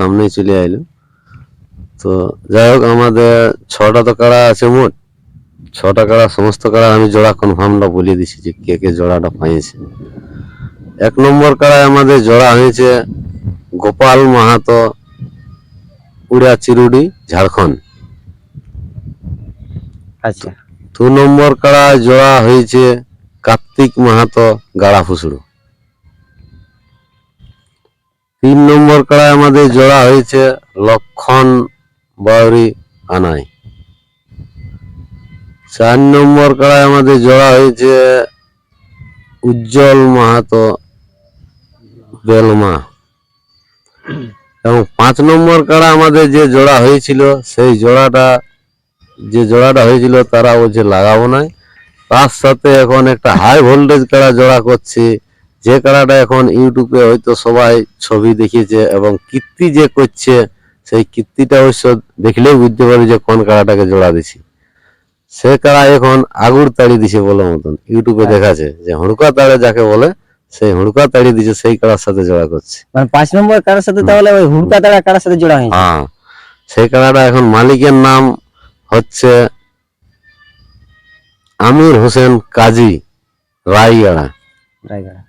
সামনে চলে আইলো। তো যাই হোক আমাদের ছটা তো কাড়া আছে মোট। ছটা কাড়া সমস্ত কাড়া আমি জোড়া কনফার্মটা বলে দিছি যে কে কে জোড়াটা পাইছে। এক নম্বর কাড়ায় আমাদের জোড়া হয়েছে গোপাল মাহাতো উড়া চিরুডি ঝাড়খণ্ড। আচ্ছা। দু নম্বর কাড়ায় জোড়া হয়েছে কার্তিক মাহাতো গাড়া ফুসড়ু তিন নম্বর কাড়ায় আমাদের জোড়া হয়েছে লক্ষণ বাউরি আনাই। চার নম্বর কাড়ায় আমাদের জোড়া হয়েছে উজ্জ্বল মাহাতো বেলমা। এবং পাঁচ নম্বর কাড়া আমাদের যে জোড়া হয়েছিল, সেই জোড়াটা, যে জোড়াটা হয়েছিল, তারা বলছে লাগাবো না তার সাথে এখন একটা হাই ভোল্টেজ কাড়া জোড়া করছে। যে কাড়াটা এখন ইউটিউবে হয়তো সবাই ছবি দেখিয়েছে এবং কীর্তি যে করছে সেই কীর্তিটা অবশ্য দেখলেই বুঝতে পারবে যে কোন কাড়াটাকে জোড়া দিছি। সে কাড়া এখন আগুর তাড়ি দিছে বলে মতন। ইউটিউবে দেখাছে যে হুড়কা তাড়ে যাকে বলে সেই হুড়কা তাড়ি দিছে সেই কাড়ার সাথে জোড়া করছে। মানে পাঁচ নম্বর কারার সাথে তাহলে ওই হুড়কা তারা কারার সাথে জোড়া হয়েছে হ্যাঁ। সেই কাড়াটা এখন মালিকের নাম হচ্ছে আমির হোসেন কাজী রায়গাড়া। রায়গড়া।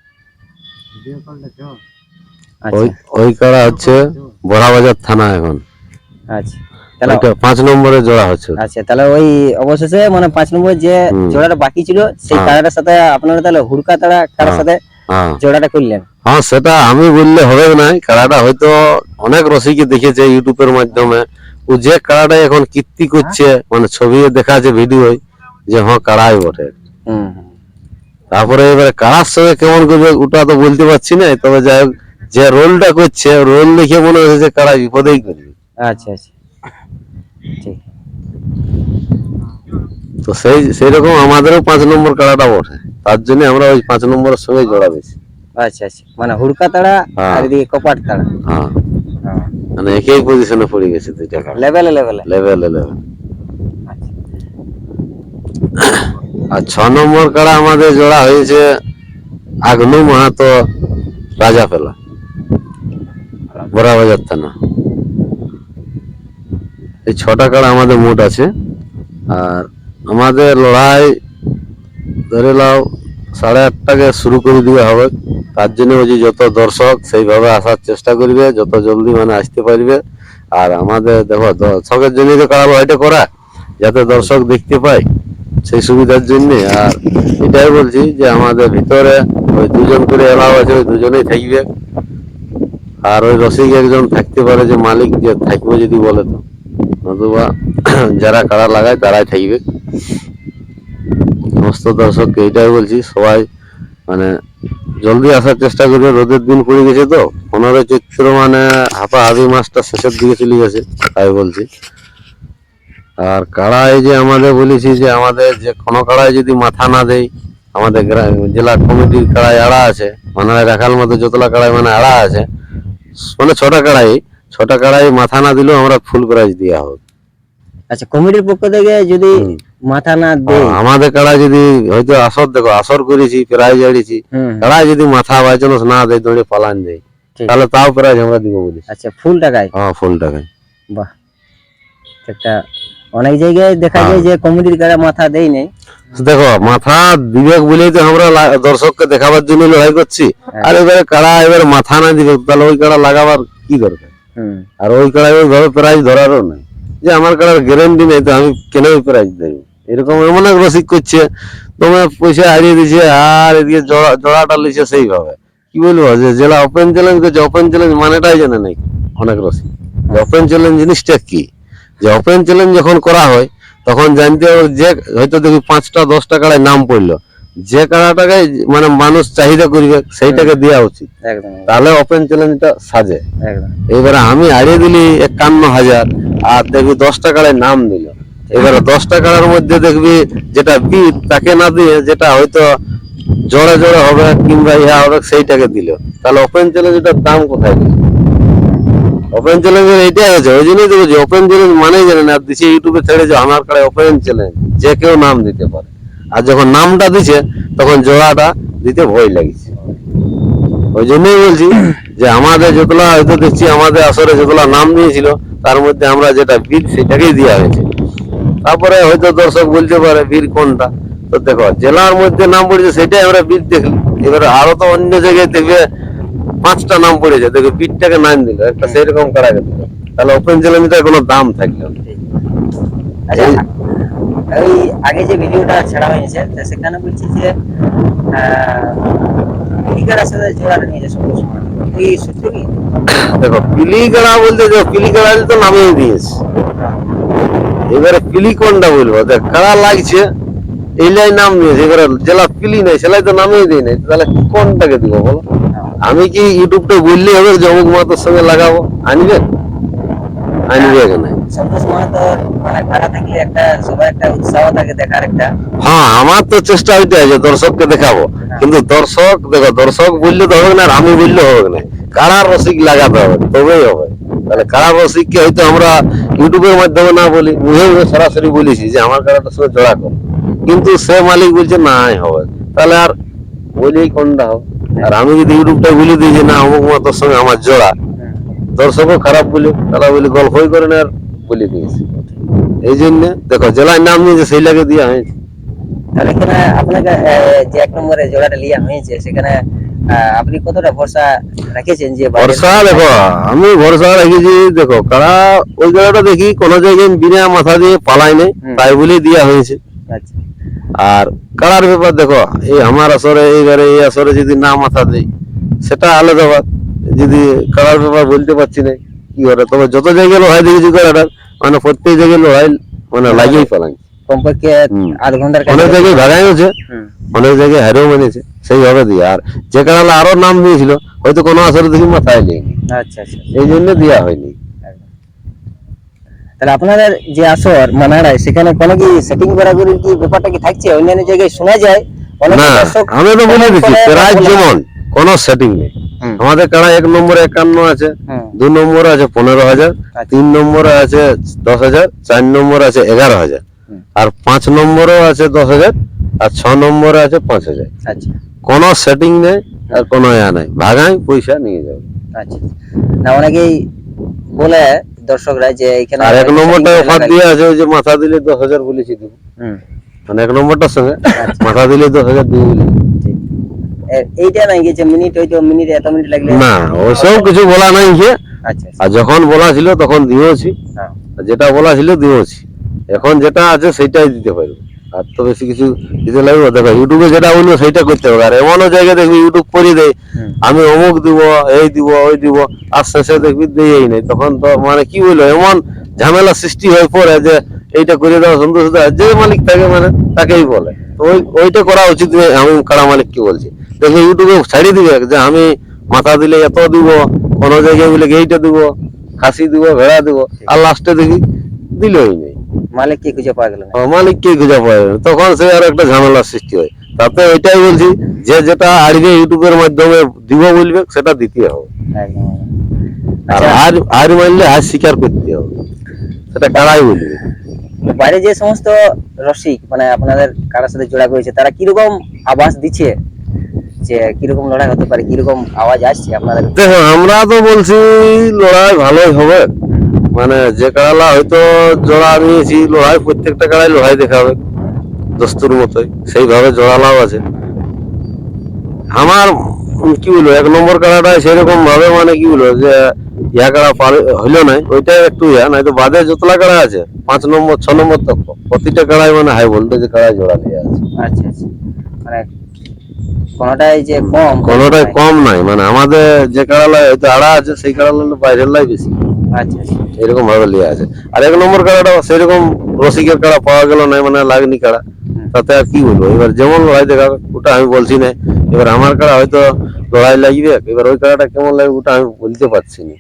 ওই আচ্ছা ওই হচ্ছে বড়াবাজার থানা এখন। আচ্ছা। তাহলে পাঁচ নম্বরে জোড়া হচ্ছে। আচ্ছা তাহলে ওই অবশেষে মানে পাঁচ নম্বর যে জোড়াটা বাকি ছিল সেই হ্যাঁ। সাথে আপনারা তাহলে হুড়কা তারা কারার হ্যাঁ। সাথে হ্যাঁ। জোড়াটা করলেন। হ্যাঁ সেটা আমি বললে হবে না। কাড়াটা হয়তো অনেক রসিকে দেখেছে ইউটিউবের মাধ্যমে। ও যে কারাটা এখন কীর্তি করছে মানে ছবি দেখা আছে ভিডিও যে হ্যাঁ কাড়াই বটে। হুম। তারপরে এবারে কারার সঙ্গে কেমন করবে ওটা তো বলতে পারছি না তবে যাই হোক যে রোলটা করছে রোল দেখে মনে হচ্ছে যে কারা বিপদেই করবে আচ্ছা আচ্ছা। ঠিক। তো সেই সেই রকম আমাদেরও পাঁচ নম্বর কাড়াটা বটে তার জন্য আমরা ওই পাঁচ নম্বরের সঙ্গে জোড়া দিয়েছি। আচ্ছা আচ্ছা। মানে হুড়কা তারা হ্যাঁ। আর এদিকে কপাট তারা হ্যাঁ। মানে একই পজিশনে পড়ে গেছে দুইটা লেভেলে লেভেলে লেভেলে লেভেল আচ্ছা। আর ছ নম্বর কাড়া আমাদের জোড়া হয়েছে আগনু মাহাতো রাজা পেলা বড়াবাজার থানা। এই ছটা কাড়া আমাদের মোট আছে। আর আমাদের লড়াই ধরে নাও সাড়ে আটটাকে শুরু করে দিতে হবে। তার জন্য বলছি যত দর্শক সেইভাবে আসার চেষ্টা করবে, যত জলদি মানে আসতে পারবে। আর আমাদের দেখো, দর্শকের জন্যই তো কাড়া লড়াইটা করা, যাতে দর্শক দেখতে পায়। সেই সুবিধার জন্য আর এটাই বলছি যে আমাদের ভিতরে ওই দুজন করে এলাও আছে, ওই দুজনেই থাকবে। আর ওই রসিক একজন থাকতে পারে যে মালিক, যে থাকবে যদি বলে তো। নতুবা যারা কাড়া লাগায় তারাই থাকবে। সমস্ত দর্শককে এটাই বলছি, সবাই মানে জলদি আসার চেষ্টা করবে। রোদের দিন পড়ে গেছে তো। পনেরো চৈত্র মানে হাফা হাফি মাসটা শেষের দিকে চলে গেছে, তাই বলছি। আর কাড়াই যে আমাদের বলেছি যে আমাদের যে কোনো কাড়াই যদি মাথা না দেয় আমাদের জেলা কমিটির কাড়াই আড়া আছে মানে রাখাল মতো যতলা কাড়াই মানে আড়া আছে মানে ছটা কাড়াই ছটা কাড়াই মাথা না দিলেও আমরা ফুল প্রাইজ দেওয়া হোক। আচ্ছা কমিটির পক্ষ থেকে যদি মাথা না দেয় আমাদের কাড়াই যদি হয়তো আসর দেখো আসর করেছি প্রাইজ আড়িছি কাড়াই যদি মাথা বাই চান্স না দেয় দৌড়ে পালান দেয় তাহলে তাও প্রাইজ আমরা দিব বলি আচ্ছা ফুল টাকায় হ্যাঁ ফুল টাকায় বাহ একটা অনেক জায়গায় দেখা হ্যাঁ। যায় যে কমিটির কারা মাথা দেয় নেই। দেখো মাথা বিবেক বলেই তো আমরা দর্শককে দেখাবার জন্য লড়াই করছি। হ্যাঁ। আর এবারে কাড়া এবারে মাথা না দিবে তাহলে ওই কাড়া লাগাবার কি দরকার? আর ওই কাড়ায় ওইভাবে প্রাইজ ধরারও নাই। যে আমার কাড়ার গ্যারেন্টি নেই তো আমি কেন ওই প্রাইজ দেবো? এরকম এমন এক রসিক করছে তোমার পয়সা হারিয়ে দিছে আর এদিকে জড়া জড়াটা লিছে সেইভাবে। কি বলব যে জেলা ওপেন চ্যালেঞ্জ করছে ওপেন চ্যালেঞ্জ মানেটাই জানে নাই। অনেক রসিক ওপেন চ্যালেঞ্জ জিনিসটা কি? যে ওপেন চ্যালেঞ্জ যখন করা হয় তখন জানতে হবে যে হয়তো দেখি পাঁচটা দশটা কাড়ায় নাম পড়ল। যে কাড়াটাকে মানে মানুষ চাহিদা করবে সেইটাকে দেওয়া উচিত। তাহলে ওপেন চ্যালেঞ্জটা সাজে। এবারে আমি হারিয়ে দিলি একান্ন হাজার আর দেখবি দশটা কাড়ায় নাম দিল। এবারে দশটা কাড়ার মধ্যে দেখবি যেটা বিট তাকে না দিয়ে যেটা হয়তো জোরে জোরে হবে কিংবা ইহা হবে সেইটাকে দিল। তাহলে ওপেন চ্যালেঞ্জটার দাম কোথায়? দিল ওপেন এইটাই আছে, ওই জন্যই তো বলছি ওপেন চ্যালেঞ্জ মানেই জানে না, আর ইউটিউবে ছেড়ে যে ওপেন চ্যালেঞ্জ যে কেউ নাম দিতে পারে। আর যখন নামটা দিছে, তখন জোড়াটা দিতে ভয় লাগিছে। ওই জন্যই বলছি যে আমাদের হয়তো দেখছি, আমাদের আসরে যতলা নাম নিয়েছিল তার মধ্যে আমরা যেটা বীর সেটাকেই দেওয়া হয়েছে। তারপরে হয়তো দর্শক বলতে পারে, বীর কোনটা? তো দেখো, জেলার মধ্যে নাম পড়েছে, সেটাই আমরা বীর দেখলি এবারে আরও তো অন্য জায়গায় দেখবে পাঁচটা নাম পড়েছে দেখো বীরটাকে নাম দিল একটা সেরকম করা গেল তাহলে ওপেন জেলার মধ্যে কোনো দাম থাকল আচ্ছা এই- আগে যে ভিডিওটা ছাড়া হয়েছে সেখানে বলছি যে লিগার সাথে জোড়াটা নিয়ে যাচ্ছে সন্তোষ সূত্র কি দেখো পিলিগড়া বলতে যে পিলিগড়া তো নামিয়ে দিয়েছে। এবারে পিলি কোনটা বলব? দেখ কারা লাগছে নাম এবারে জেলা পিলি নেই সেলাই তো নামিয়ে দিই নাই। তাহলে কোনটাকে দিব বলো? আমি কি ইউটিউবটা বললে হবে যে অমুক মাতার সঙ্গে লাগাবো? আনবে? আনবে কেন সন্তোষ মানে ভাড়া থাকলে একটা সবার একটা উৎসাহ থাকে দেখার একটা। হ্যাঁ আমার তো চেষ্টা হইতে আছে দর্শককে দেখাবো। কিন্তু দর্শক দেখো দর্শক বললে তো হবে না আর আমি বললে হবে না। কারা রসিক লাগাতে হবে? তবেই হবে। তাহলে কারা রসিককে হয়তো আমরা ইউটিউবের মাধ্যমে না বলি মুখে মুখে সরাসরি বলেছি যে আমার কারাটার সঙ্গে জোড়া কর। কিন্তু সে মালিক বলছে নাই হবে। তাহলে আর বলেই কোনটা হবে? আর আমি যদি ইউটিউবটা বলে দিই যে না অমুক মাতার সঙ্গে আমার জোড়া। দর্শকও খারাপ বলি তারা বলি গল্পই করে না আর বলে দিয়েছি। এই জন্য দেখো জেলায় নাম নিয়েছে সেই লাগে দেওয়া হয়েছে। তাহলে এখানে আপনাকে যে এক নম্বরে জোড়াটা লিয়া হয়েছে সেখানে আপনি কতটা ভরসা রেখেছেন যে ভরসা দেখো আমি ভরসা রেখেছি দেখো কারা ওই জায়গাটা দেখি কোনো জায়গায় বিনা মাথা দিয়ে পালাই নেই। তাই বলে দেওয়া হয়েছে। আচ্ছা। আর কারার ব্যাপার দেখো এই আমার আসরে এইবারে এই আসরে যদি না মাথা দেই সেটা আলাদা ব্যাপার। যদি কারার ব্যাপার বলতে পারছি না কি করে? তবে যত জায়গায় লোহাই দেখেছি কারাটার মানে প্রত্যেক জায়গায় লোহাই মানে লাগিয়েই পালাই কমপক্ষে আধ ঘণ্টার অনেক জায়গায় ভাগাই হয়েছে অনেক জায়গায় হারেও মেনেছে সেইভাবে দিয়ে। আর যে কারণে আরও নাম দিয়েছিল হয়তো কোনো আসরে দেখি মাথায় নেই আচ্ছা আচ্ছা। এই জন্য দেওয়া হয়নি। তাহলে আপনাদের যে আসর মানাড়ায় সেখানে কোনো কি সেটিং করাগুলির কি ব্যাপারটা কি থাকছে? অন্যান্য জায়গায় শোনা যায়। না আমি তো বলে দিচ্ছি প্রায় যেমন কোন সেটিং নেই। আমাদের কাড়া এক নম্বরে একান্ন আছে দু নম্বরে আছে পনেরো হাজার আচ্ছা। তিন নম্বরে আছে দশ হাজার চার নম্বরে আছে এগারো হাজার। আর পাঁচ নম্বরেও আছে দশ হাজার আর ছ নম্বরে আছে পাঁচ হাজার। আচ্ছা। কোনো সেটিং নেই আর কোনো ইয়া নাই। ভাগাই পয়সা নিয়ে যাবে। আচ্ছা। না অনেকেই বলে দর্শকরা যে এখানে আর এক নম্বরটা অফার দিয়ে আছে যে মাথা দিলে দশ হাজার বলেছি দেবো হুম, মানে এক নম্বরটার সঙ্গে। আচ্ছা। মাথা দিলে দশ হাজার এইটা নাই যে মিনিট হয়তো মিনিট এত মিনিট লাগলে না ওসব কিছু বলা নাই যে। আচ্ছা আচ্ছা। আর যখন বলা ছিল তখন দিয়েছি হ্যাঁ। যেটা বলা ছিল দিয়েছি এখন যেটা আছে সেটাই দিতে পারব। আর তো বেশি কিছু দিতে লাগবে দেখো ইউটিউবে যেটা বলব সেইটা করতে হবে। আর এমনও জায়গায় দেখবি ইউটিউব করে দেয় আমি অমুক দিব এই দিব ওই দিব আর শেষে দেখবি দিয়েই নেই। তখন তো মানে কি বলব এমন ঝামেলা সৃষ্টি হয়ে পড়ে যে এইটা করে দেওয়া সন্তোষ দা যে মালিক থাকে মানে তাকেই বলে। তো ওই ওইটা করা উচিত আমি কারা মালিক কি বলছি। দেখবে ইউটিউবে ছাড়িয়ে দিবে যে আমি মাথা দিলে এত দিব কোনো জায়গায় বলে এইটা দিব খাসি দিব ভেড়া দিব আর লাস্টে দেখি দিলই নেই। মালিক কি খুঁজে পাওয়া গেল না। মালিক কে খুঁজে পাবে না। তখন সে আর একটা ঝামেলার সৃষ্টি হয়। তাতে ওইটাই বলছি যে যেটা আড়বে ইউটিউবের মাধ্যমে দিব বলবে সেটা দিতে হবে। আর আচ্ছা। আর আর মানলে স্বীকার করতে হবে। সেটা কারাই বলবে। বাইরে যে সমস্ত রসিক মানে আপনাদের কারোর সাথে জোড়া করেছে তারা কীরকম আওয়াজ দিচ্ছে? যে কীরকম লড়াই হতে পারে কীরকম আওয়াজ আসছে আপনাদের? দেখো আমরা তো বলছি লড়াই ভালোই হবে। মানে যে কাড়ালা হয়তো জোড়া নিয়েছি লড়াই প্রত্যেকটা কাড়াই লড়াই দেখাবে দস্তুর মতোই সেইভাবে জোড়ালাও আছে। আমার কি বলব এক নম্বর কাড়াটা সেরকম ভাবে মানে কি বলব যে ইয়া কাড়া পার হইল নাই ওইটা একটু ইয়া নাই তো বাদে যতলা কাড়া আছে পাঁচ নম্বর ছ নম্বর তক প্রতিটা কাড়াই মানে হাই ভোল্টেজ কাড়াই জোড়া দিয়ে আছে। আচ্ছা আচ্ছা। মানে কোনটাই যে কম কোনোটাই কম নাই মানে আমাদের যে কাড়ালাই হয়তো আড়া আছে সেই কাড়ালা বাইরের লাই বেশি। আচ্ছা আচ্ছা। এরকম ভাবে লিয়ে আছে। আর এক নম্বর কাড়াটা সেরকম রসিকের কাড়া পাওয়া গেল না মানে লাগনি কাড়া। তাতে আর কি বলব? এবার যেমন লড়াই দেখাবে ওটা আমি বলছি না। এবার আমার কাড়া হয়তো লড়াই লাগবে এবার ওই কাড়াটা কেমন লাগবে ওটা আমি বলতে পারছি না।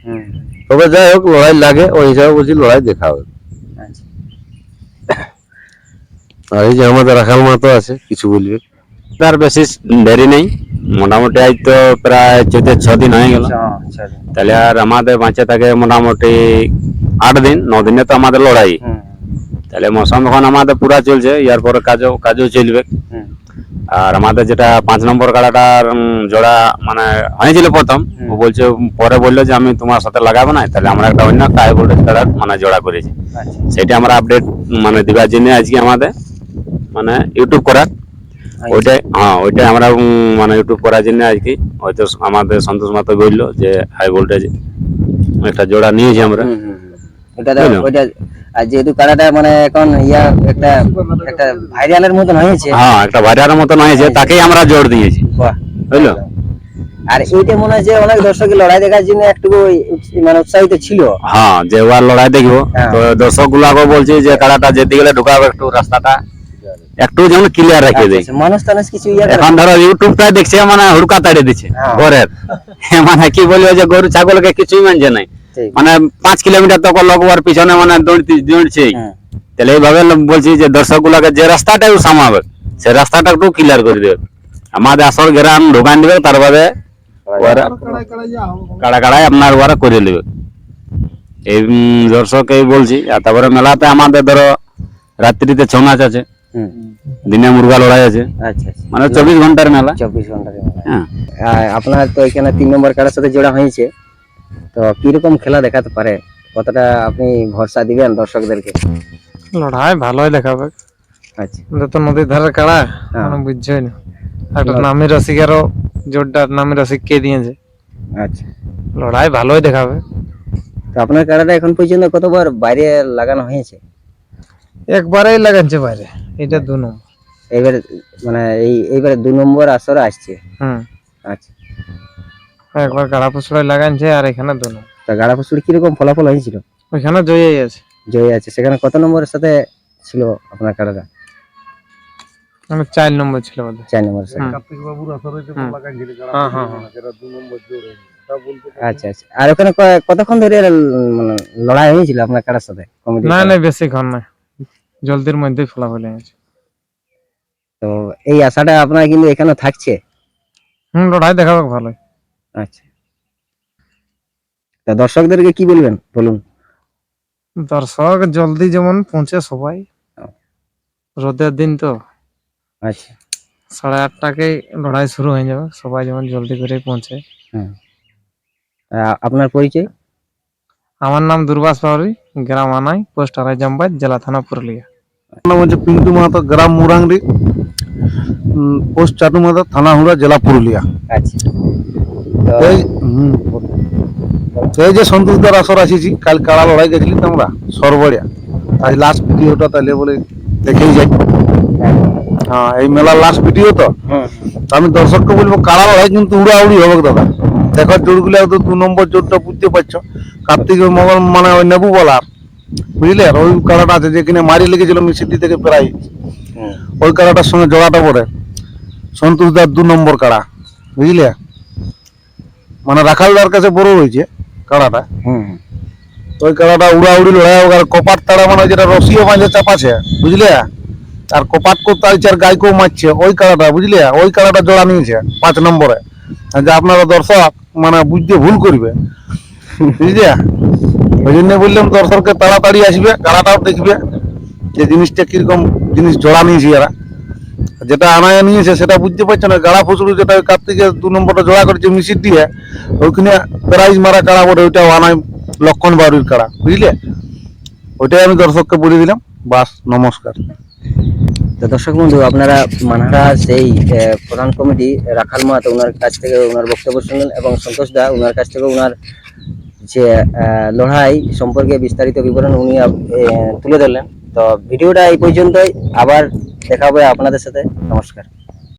তবে যাই হোক লড়াই লাগে ওই হিসাবে বলছি লড়াই দেখাবে আচ্ছা। আর এই যে আমাদের রাখাল মাতো আছে কিছু বলবে? তার বেশি দেরি নেই। মোটামুটি আজ তো প্রায় চোদ্দ ছ দিন হয়ে গেল। তাহলে আর আমাদের বাঁচে থাকে মোটামুটি আট দিন ন দিনে তো আমাদের লড়াই। তাহলে মৌসুম এখন আমাদের পুরা চলছে ইয়ার পরে কাজও কাজও চলবে। আর আমাদের যেটা পাঁচ নম্বর কাড়াটার জোড়া মানে হয়েছিল প্রথম ও বলছে পরে বলল যে আমি তোমার সাথে লাগাবো না তাহলে আমরা একটা অন্য একটা হাই ভোল্টেজ কাড়ার মানে জোড়া করেছি। আচ্ছা। সেটা আমরা আপডেট মানে দেওয়ার জন্য আজকে আমাদের মানে ইউটিউব করার। ওইটাই হ্যাঁ ওইটাই আমরা মানে ইউটিউব করার জন্য আজকে হয়তো আমাদের সন্তোষ মাতো বলল যে হাই ভোল্টেজ একটা জোড়া নিয়েছি আমরা। ওটা ওইটা আর যেহেতু মানে এখন ইয়া একটা একটা ভাইরালের মতন হয়েছে। হ্যাঁ একটা ভাইরার মতন হয়েছে তাকেই আমরা জোর দিয়েছি। বুঝলো? আর এইটা মনে হয় যে অনেক দর্শকের লড়াই দেখার জন্য একটু মানে উৎসাহিত ছিল। হ্যাঁ যে ওয়ার লড়াই দেখব। হ্যাঁ। তো দর্শক গুলাকে বলছি যে কারাটা যেতে গেলে ঢুকাবো একটু রাস্তাটা। একটু যেন ক্লিয়ার রেখে দেয়। আচ্ছা, মানুষ টানুষ কিছু এখন ধরো ইউটিউবটাই দেখছে মানে হুড়কা তাড়িয়ে দিচ্ছে হ্যাঁ। ঘরের। মানে কি বলব যে গরু ছাগলকে কিছুই মানছে নাই মানে পাঁচ কিলোমিটার তক লগবার পিছনে মানে দৌড়তে দৌড়ছেই। হুম। তাহলে এইভাবে বলছি যে দর্শক গুলাকে যে রাস্তাটা সামাবে সে রাস্তাটা একটু ক্লিয়ার করে দেবে। আমাদের আসল গ্রাম ঢোকান দিবে তার বাদে ওরা কাড়া কাড়াই আপনার ওরা করে নেবে এই দর্শক এই বলছি আর তারপরে মেলাতে আমাদের ধরো রাত্রিতে ছৌ নাচ আছে। দিনে মুরগা লড়াই আছে। আচ্ছা আচ্ছা। মানে চব্বিশ ঘণ্টার মেলা। চব্বিশ ঘণ্টার মেলা। হ্যাঁ। আপনার তো এখানে তিন নম্বর কারার সাথে জোড়া হয়েছে। তো কীরকম খেলা দেখাতে পারে? কতটা আপনি ভরসা দিবেন দর্শকদেরকে? লড়াই ভালোই দেখাবে। আচ্ছা। তো নদীর ধারের কাড়া হ্যাঁ। বুঝছই না। আর একটা নামি রসিকেরও জোরদার নামি রসিক কে দিয়েছে? আচ্ছা। লড়াই ভালোই দেখাবে। তো আপনার কারাটা এখন পর্যন্ত কতবার বাইরে লাগানো হয়েছে? একবারেই লাগাচ্ছে বাইরে। এটা দু নম্বর। এবারে মানে এই এইবারে দু নম্বর আসরে আসছে। হুম। আচ্ছা। একবার গাড়া আর এখানে দু নম্বর। তো গাড়া কীরকম ফলাফল হয়েছিল? ওইখানে জয়ই আছে জয় আছে সেখানে কত নম্বরের সাথে ছিল আপনার কারাটা মানে চার নম্বর ছিল চার নম্বরের সাথে। হ্যাঁ হ্যাঁ হ্যাঁ। আচ্ছা আচ্ছা। আর ওখানে কতক্ষণ ধরে মানে লড়াই হয়েছিল আপনার কারার সাথে? না না বেশিক্ষণ নাই জলদির মধ্যেই ফলাফল হয়েছে তো এই আশাটা আপনার কিন্তু এখানে থাকছে? হুম লড়াই দেখাবে ভালোই। আচ্ছা। তা দর্শকদেরকে কি বলবেন? বলুন। দর্শক জলদি যেমন পৌঁছে সবাই। রোদের দিন তো। আচ্ছা। সাড়ে আটটাকেই লড়াই শুরু হয়ে যাবে। সবাই যেমন জলদি করে পৌঁছে। হ্যাঁ আপনার পরিচয়? আমার নাম দুর্বাস পাউরি গ্রাম আনাই পোস্ট আড়াই জেলা থানা পুরুলিয়া। নাম হচ্ছে পিন্টু মাহাতো গ্রাম মুরাংরি পোস্ট চাটু মাহাতো থানা হুড়া জেলা পুরুলিয়া। আচ্ছা। এই যে সন্তোষদার আসর আসিছি কাল কাড়া লড়াই গেছিলি তো আমরা সরবড়িয়া। আজ লাস্ট ভিডিওটা তাহলে বলে দেখেই যাই। হ্যাঁ এই মেলার লাস্ট ভিডিও তো। আমি দর্শককে বলব কাড়া লড়াই কিন্তু উড়াউড়ি হবে দাদা। দেখো জোরগুলো তো দু নম্বর জোরটা বুঝতে পারছ। কার্তিক মগল মানে ওই নেবু বলার বুঝলে? আর ওই কাড়াটা আছে যে কিনে মারি লেগেছিল মিসিডি থেকে প্রায়। ওই কাড়াটার সঙ্গে জোড়াটা পড়ে। সন্তোষদার দু নম্বর কাড়া বুঝলে? মানে রাখালদার কাছে বড় হয়েছে কাড়াটা ওই কাড়াটা উড়াউড়ি লড়াই হোক আর কপাট তাড়া মানে যেটা রসিও মাঝে চাপাছে বুঝলে? আর কপাট করতে আইছে আর গাইকেও মারছে ওই কাড়াটা বুঝলে? ওই কাড়াটা জোড়া নিয়েছে পাঁচ নম্বরে। যে আপনারা দর্শক মানে বুঝতে ভুল করবে বুঝলে? ওই জন্য বললাম দর্শককে তাড়াতাড়ি আসবে কাড়াটাও দেখবে যে জিনিসটা কীরকম জিনিস জোড়া নিয়েছি এরা। যেটা আনায় নিয়েছে সেটা বুঝতে পারছে না, গাড়া ফসলু যেটা ওই কার্তিকের দু নম্বরটা জোড়া করেছে মিশির দিয়ে, ওইখানে প্রাইজ মারা কাড়া বটে, ওইটাও আনায় লক্ষণ বাড়ির কাড়া, বুঝলে? ওইটাই আমি দর্শককে বলে দিলাম, বাস, নমস্কার। দর্শক বন্ধু, আপনারা মানহারা সেই প্রধান কমিটি রাখাল মাহাতো ওনার কাছ থেকে ওনার বক্তব্য শুনলেন এবং সন্তোষ দা ওনার কাছ থেকে ওনার যে লড়াই সম্পর্কে বিস্তারিত বিবরণ উনি তুলে ধরলেন। তো ভিডিওটা এই পর্যন্তই। আবার দেখা হবে আপনাদের সাথে। নমস্কার।